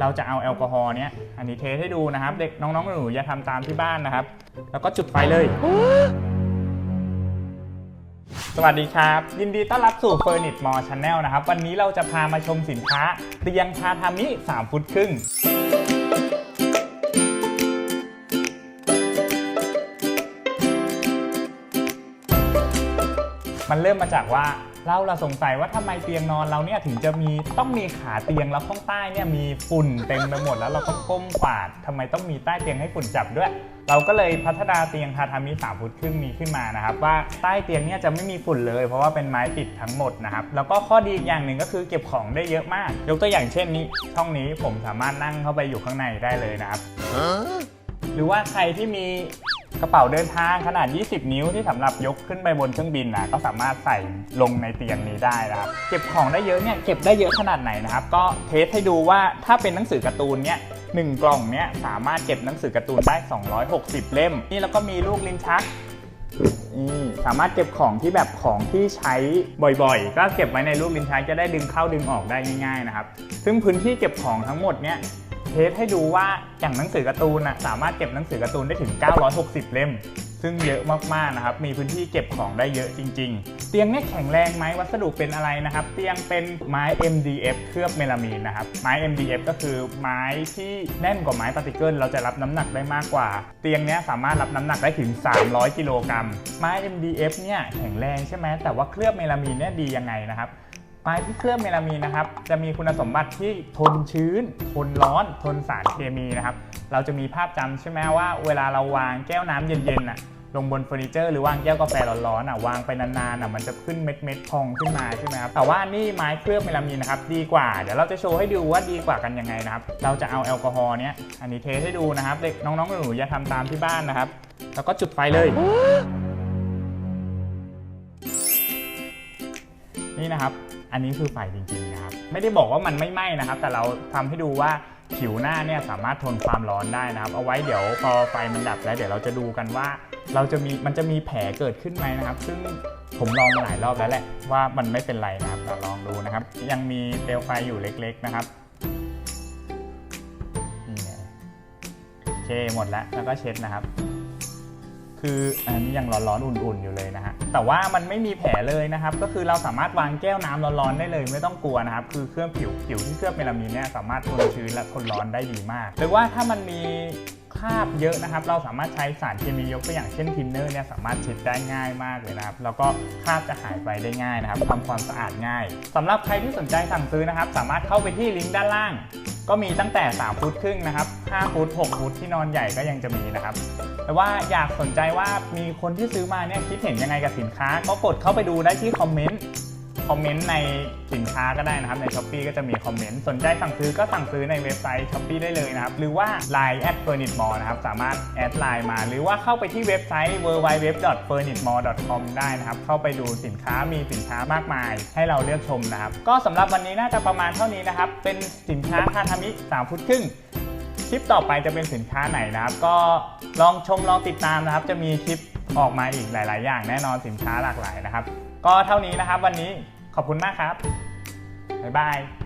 เราจะเอาแอลกอฮอล์เนี้ยอันนี้เทสให้ดูนะครับ เด็กน้องๆหนูๆอย่าทำตามที่บ้านนะครับ แล้วก็จุดไฟเลย สวัสดีครับ ยินดีต้อนรับสู่ f u r n i t Mall Channel นะครับ วันนี้เราจะพามาชมสินค้าเตียงทาทามิ3ฟุตครึ่ง มันเริ่มมาจากว่าเราเราสงสัยว่าทำไมเตียงนอนเราเนี่ยถึงจะมีต้องมีขาเตียงแล้วข้างใต้เนี่ยมีฝุ่นเต็มไปหมดแล้วเราก็ก้มกวาดทำไมต้องมีใต้เตียงให้ฝุ่นจับด้วย เราก็เลยพัฒนาเตียงทาทามิ3ฟุตครึ่งนี้ขึ้นมานะครับว่าใต้เตียงเนี่ยจะไม่มีฝุ่นเลย เพราะว่าเป็นไม้ปิดทั้งหมดนะครับแล้วก็ข้อดีอีกอย่างหนึ่งก็คือเก็บของได้เยอะมาก ยกตัวอย่างเช่นนี้ช่องนี้ผมสามารถนั่งเข้าไปอยู่ข้างในได้เลยนะครับหรือว่าใครที่มี กระเป๋าเดินทางขนาด 20 นิ้วที่สำหรับยกขึ้นไปบนเครื่องบินนะก็สามารถใส่ลงในเตียงนี้ได้นะครับเก็บของได้เยอะเนี่ยเก็บได้เยอะขนาดไหนนะครับก็เทสให้ดูว่าถ้าเป็นหนังสือการ์ตูนเนี่ยหนึ่งกล่องเนี่ยสามารถเก็บหนังสือการ์ตูนได้ 260 เล่ม นี่แล้วก็มีลูกลิ้นชักนี่สามารถเก็บของที่แบบของที่ใช้บ่อยๆ ก็เก็บไว้ในลูกลิ้นชักจะได้ดึงเข้าดึงออกได้ง่ายๆนะครับ ซึ่งพื้นที่เก็บของทั้งหมดเนี่ย เทสให้ดูว่าอย่างหนังสือการ์ตูนนะสามารถเก็บหนังสือการ์ตูนได้ถึง 960 เล่ม ซึ่งเยอะมากๆนะครับ มีพื้นที่เก็บของได้เยอะจริง ๆ เตียงเนี่ยแข็งแรงไหมวัสดุเป็นอะไรนะครับ เตียงเป็นไม้ MDF เคลือบเมลามีนนะครับ ไม้ MDF ก็คือไม้ที่แน่นกว่าไม้ปาร์ติเกิลเราจะรับน้ำหนักได้มากกว่า เตียงเนี้ยสามารถรับน้ำหนักได้ถึง 300 กิโลกรัม ไม้ MDF เนี่ยแข็งแรงใช่ไหมแต่ว่าเคลือบเมลามีนเนี่ยดียังไงนะครับ ไม้ที่เคลือบเมลามีนนะครับ จะมีคุณสมบัติที่ทนชื้น ทนร้อน ทนสารเคมีนะครับ เราจะมีภาพจำใช่ไหมว่า เวลาเราวางแก้วน้ำเย็นๆน่ะลงบนเฟอร์นิเจอร์หรือวางแก้วกาแฟร้อนๆอะวางไปนานๆอะมันจะขึ้นเม็ดเม็ดๆพองขึ้นมาใช่ไหมครับแต่ว่านี่ไม้เคลือบเมลามีนนะครับดีกว่าเดี๋ยวเราจะโชว์ให้ดูว่าดีกว่ากันยังไงนะครับเราจะเอาแอลกอฮอล์เนี้ยอันนี้เทสให้ดูนะครับเด็กน้องๆหนูๆอย่าทำตามที่บ้านนะครับ แล้วก็จุดไฟเลย นี่นะครับ อันนี้คือไฟจริงๆนะครับ ไม่ได้บอกว่ามันไม่ไหม้นะครับ แต่เราทำให้ดูว่าผิวหน้าเนี่ยสามารถทนความร้อนได้นะครับ เอาไว้เดี๋ยวพอไฟมันดับแล้วเดี๋ยวเราจะดูกันว่า เราจะมีมันจะมีแผลเกิดขึ้นไหมนะครับ ซึ่งผมลองมาหลายรอบแล้วแหละว่ามันไม่เป็นไรนะครับเราลองดูนะครับ ยังมีเปลวไฟอยู่เล็ก ๆนะครับนี่โอเคหมดแล้วแล้วก็เช็ดนะครับ คืออันนี้ยังร้อนๆอุ่นๆอยู่เลยนะฮะแต่ว่ามันไม่มีแผลเลยนะครับ ก็คือเราสามารถวางแก้วน้ำร้อนๆได้เลย ไม่ต้องกลัวนะครับ คือเครื่องผิวผิวที่เคลือบเมลามีนเนี่ยสามารถทนชื้นและทนร้อนได้ดีมากหรือว่าถ้ามันมีาบเยอะนะครับ เราสามารถใช้สารเคมียกตัวอย่างเช่นทินเนอร์เนี่ยสามารถเช็ดได้ง่ายมากเลยนะครับ แล้วก็คราบจะหายไปได้ง่ายนะครับทำความสะอาดง่ายสำหรับใครที่สนใจสั่งซื้อนะครับ สามารถเข้าไปที่ลิงก์ด้านล่าง ก็มีตั้งแต่ 3 ฟุตครึ่งนะครับ 5 ฟุต 6 ฟุตที่นอนใหญ่ก็ยังจะมีนะครับ แต่ว่าอยากสนใจว่ามีคนที่ซื้อมาเนี่ยคิดเห็นยังไงกับสินค้า ก็กดเข้าไปดูได้ที่คอมเมนต์ คอมเมนต์ในสินค้าก็ได้นะครับ ใน s h อ p e e ก็จะมีคอมเมนต์สนใจสั่งซื้อก็สั่งซื้อในเว็บไซต์ s h อ p e e ได้เลยนะครับ หรือว่า Line at f u r n i t m a l l นะครับ สามารถแอดไลน์มา หรือว่าเข้าไปที่เว็บไซต์ www.furnitmall.com ได้นะครับ เข้าไปดูสินค้ามีสินค้ามากมาย ให้เราเลือกชมนะครับ ก็สำหรับวันนี้น่าจะประมาณเท่านี้นะครับ เป็นสินค้าทาทามิ3ฟุตครึ่งคลิปต่อไปจะเป็นสินค้าไหนนะครับ ก็ลองชมลองติดตามนะครับ จะมีคลิปออกมาอีกหลาย ๆ อย่าง แน่นอนสินค้าหลากหลายนะครับ ก็เท่านี้นะครับวันนี้ขอบคุณมากครับบ๊ายบาย